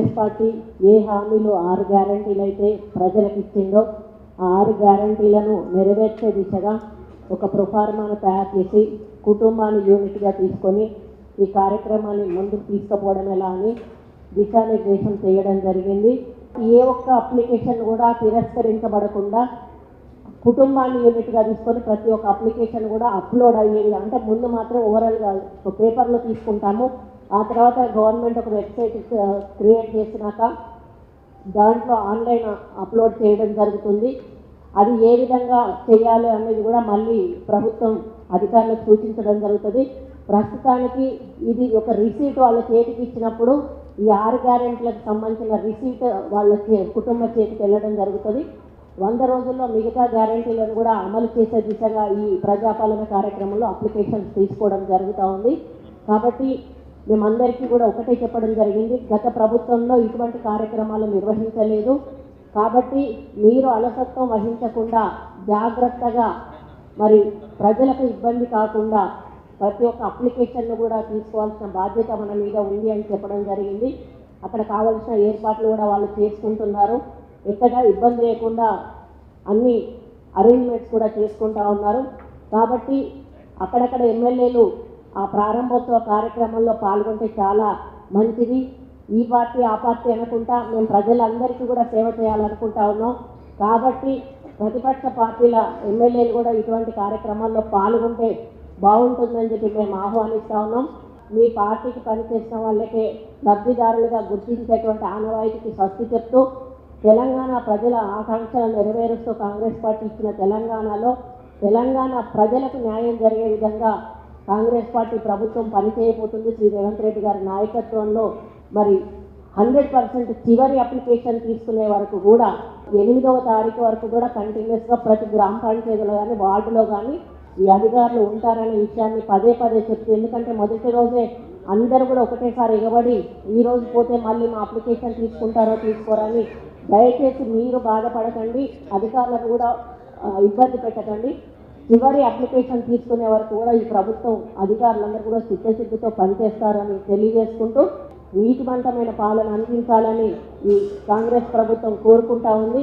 Congress party ఏ హామీలు ఆరు గ్యారంటీలు అయితే ప్రజలకు ఇచ్చిందో ఆ ఆరు గ్యారంటీలను నెరవేర్చే దిశగా ఒక ప్రొఫార్మాను తయారు చేసి కుటుంబాన్ని యూనిట్గా తీసుకొని ఈ కార్యక్రమాన్ని ముందుకు తీసుకుపోవడం ఎలా అని దిశానిర్దేశం చేయడం జరిగింది. ఏ ఒక్క అప్లికేషన్ కూడా తిరస్కరించబడకుండా కుటుంబాన్ని యూనిట్గా తీసుకొని ప్రతి ఒక్క అప్లికేషన్ కూడా అప్లోడ్ అయ్యేది అంటే ముందు మాత్రం ఓవరాల్గా ఒక పేపర్లో తీసుకుంటాము. ఆ తర్వాత గవర్నమెంట్ ఒక వెబ్సైట్ క్రియేట్ చేసినాక దాంట్లో ఆన్లైన్ అప్లోడ్ చేయడం జరుగుతుంది. అది ఏ విధంగా చేయాలి అనేది కూడా మళ్ళీ ప్రభుత్వం అధికారులకు సూచించడం జరుగుతుంది. ప్రస్తుతానికి ఇది ఒక రిసీట్ వాళ్ళ చేతికి ఇచ్చినప్పుడు ఈ ఆరు గ్యారెంట్లకు సంబంధించిన రిసీట్ వాళ్ళ చే- కుటుంబ చేతికి వెళ్ళడం జరుగుతుంది. వంద రోజుల్లో మిగతా గ్యారెంటీలను కూడా అమలు చేసే దిశగా ఈ ప్రజాపాలన కార్యక్రమంలో అప్లికేషన్స్ తీసుకోవడం జరుగుతూ ఉంది. కాబట్టి మేమందరికీ కూడా ఒకటే చెప్పడం జరిగింది. గత ప్రభుత్వంలో ఇటువంటి కార్యక్రమాలు నిర్వహించలేదు. కాబట్టి మీరు అలసత్వం వహించకుండా జాగ్రత్తగా మరి ప్రజలకు ఇబ్బంది కాకుండా ప్రతి ఒక్క అప్లికేషన్ను కూడా తీసుకోవాల్సిన బాధ్యత మన మీద ఉంది అని చెప్పడం జరిగింది. అక్కడ కావాల్సిన ఏర్పాట్లు కూడా వాళ్ళు చేసుకుంటున్నారు. ఎక్కడ ఇబ్బంది లేకుండా అన్ని అరేంజ్మెంట్స్ కూడా చేసుకుంటా ఉన్నారు. కాబట్టి అక్కడక్కడ ఎమ్మెల్యేలు ఆ ప్రారంభోత్సవ కార్యక్రమంలో పాల్గొంటే చాలా మంచిది. ఈ పార్టీ ఆ పార్టీ అనుకుంటా మేము ప్రజలందరికీ కూడా సేవ చేయాలనుకుంటా ఉన్నాం. కాబట్టి ప్రతిపక్ష పార్టీల ఎమ్మెల్యేలు కూడా ఇటువంటి కార్యక్రమాల్లో పాల్గొంటే బాగుంటుందని చెప్పి మేము ఆహ్వానిస్తా ఉన్నాం. మీ పార్టీకి పనిచేసిన వాళ్ళకే లబ్ధిదారులుగా గుర్తించేటువంటి ఆనవాయితీకి స్వస్తి చెప్తూ తెలంగాణ ప్రజల ఆకాంక్షలను నెరవేరుస్తూ కాంగ్రెస్ పార్టీ ఇచ్చిన తెలంగాణలో తెలంగాణ ప్రజలకు న్యాయం జరిగే విధంగా కాంగ్రెస్ పార్టీ ప్రభుత్వం పనిచేయబోతుంది. శ్రీ రేవంత్ రెడ్డి గారి నాయకత్వంలో మరి హండ్రెడ్ పర్సెంట్ చివరి అప్లికేషన్ తీసుకునే వరకు కూడా ఎనిమిదవ తారీఖు వరకు కూడా కంటిన్యూస్గా ప్రతి గ్రామ పంచాయతీలో కానీ వార్డులో కానీ ఈ అధికారులు ఉంటారనే విషయాన్ని పదే పదే చెప్తూ ఎందుకంటే మొదటి రోజే అందరూ కూడా ఒకటేసారి ఎగబడి ఈ రోజు పోతే మళ్ళీ మా అప్లికేషన్ తీసుకుంటారో తీసుకోరని దయచేసి మీరు బాధపడకండి. అధికారులకు కూడా ఇబ్బంది పెట్టకండి. చివరి అప్లికేషన్ తీసుకునే వరకు కూడా ఈ ప్రభుత్వం అధికారులందరూ కూడా చిత్తశుద్ధితో పనిచేస్తారని తెలియజేసుకుంటూ నీతివంతమైన పాలన అందించాలని ఈ కాంగ్రెస్ ప్రభుత్వం కోరుకుంటా ఉంది.